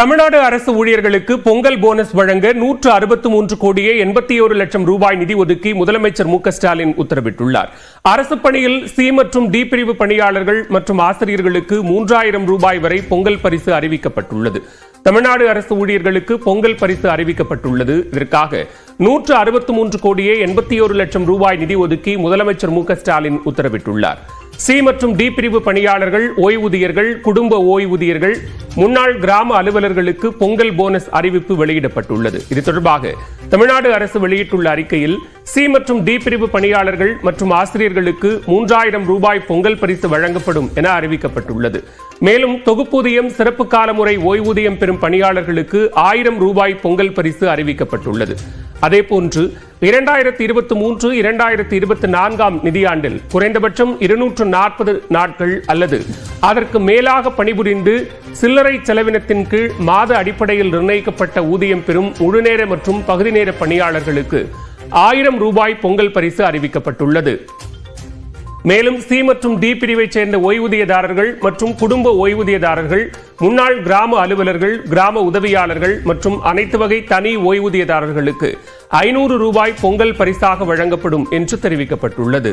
தமிழ்நாடு அரசு ஊழியர்களுக்கு பொங்கல் போனஸ் வழங்க நூற்று அறுபத்து மூன்று கோடியே எண்பத்தி ஒரு லட்சம் ரூபாய் நிதி ஒதுக்கி முதலமைச்சர் மு ஸ்டாலின் உத்தரவிட்டுள்ளார். அரசு பணியில் சி மற்றும் டி பிரிவு பணியாளர்கள் மற்றும் ஆசிரியர்களுக்கு மூன்றாயிரம் ரூபாய் வரை பொங்கல் பரிசு அறிவிக்கப்பட்டுள்ளது. தமிழ்நாடு அரசு ஊழியர்களுக்கு பொங்கல் பரிசு அறிவிக்கப்பட்டுள்ளது. இதற்காக நூற்று அறுபத்து மூன்று கோடியே எண்பத்தி ஒரு லட்சம் ரூபாய் நிதி ஒதுக்கி முதலமைச்சர் மு ஸ்டாலின் உத்தரவிட்டுள்ளார். சி மற்றும் டி பிரிவு பணியாளர்கள் ஓய்வூதியர்கள் குடும்ப ஓய்வூதியர்கள் முன்னாள் கிராம அலுவலர்களுக்கு பொங்கல் போனஸ் அறிவிப்பு வெளியிடப்பட்டுள்ளது. இது தொடர்பாக தமிழ்நாடு அரசு வெளியிட்டுள்ள அறிக்கையில் சி மற்றும் டி பிரிவு பணியாளர்கள் மற்றும் ஆசிரியர்களுக்கு மூன்றாயிரம் ரூபாய் பொங்கல் பரிசு வழங்கப்படும் என அறிவிக்கப்பட்டுள்ளது. மேலும் தொகுப்பூதியம் சிறப்பு கால முறை ஓய்வூதியம் பெறும் பணியாளர்களுக்கு ஆயிரம் ரூபாய் பொங்கல் பரிசு அறிவிக்கப்பட்டுள்ளது. அதேபோன்று இரண்டாயிரத்தி இருபத்தி மூன்று இரண்டாயிரத்தி இருபத்தி நான்காம் நிதியாண்டில் குறைந்தபட்சம் இருநூற்று நாற்பது நாட்கள் அல்லது அதற்கு மேலாக பணிபுரிந்து சில்லறை செலவினத்தின் கீழ் மாத அடிப்படையில் நிர்ணயிக்கப்பட்ட ஊதியம் பெறும் முழுநேர மற்றும் பகுதி நேர பணியாளர்களுக்கு ஆயிரம் ரூபாய் பொங்கல் பரிசு அறிவிக்கப்பட்டுள்ளது. மேலும் சி மற்றும் டி பிரிவைச் சேர்ந்த ஓய்வூதியதாரர்கள் மற்றும் குடும்ப ஓய்வூதியதாரர்கள் முன்னாள் கிராம அலுவலர்கள் கிராம உதவியாளர்கள் மற்றும் அனைத்து வகை தனி ஓய்வூதியதாரர்களுக்கு ஐநூறு ரூபாய் பொங்கல் பரிசாக வழங்கப்படும் என்று தெரிவிக்கப்பட்டுள்ளது.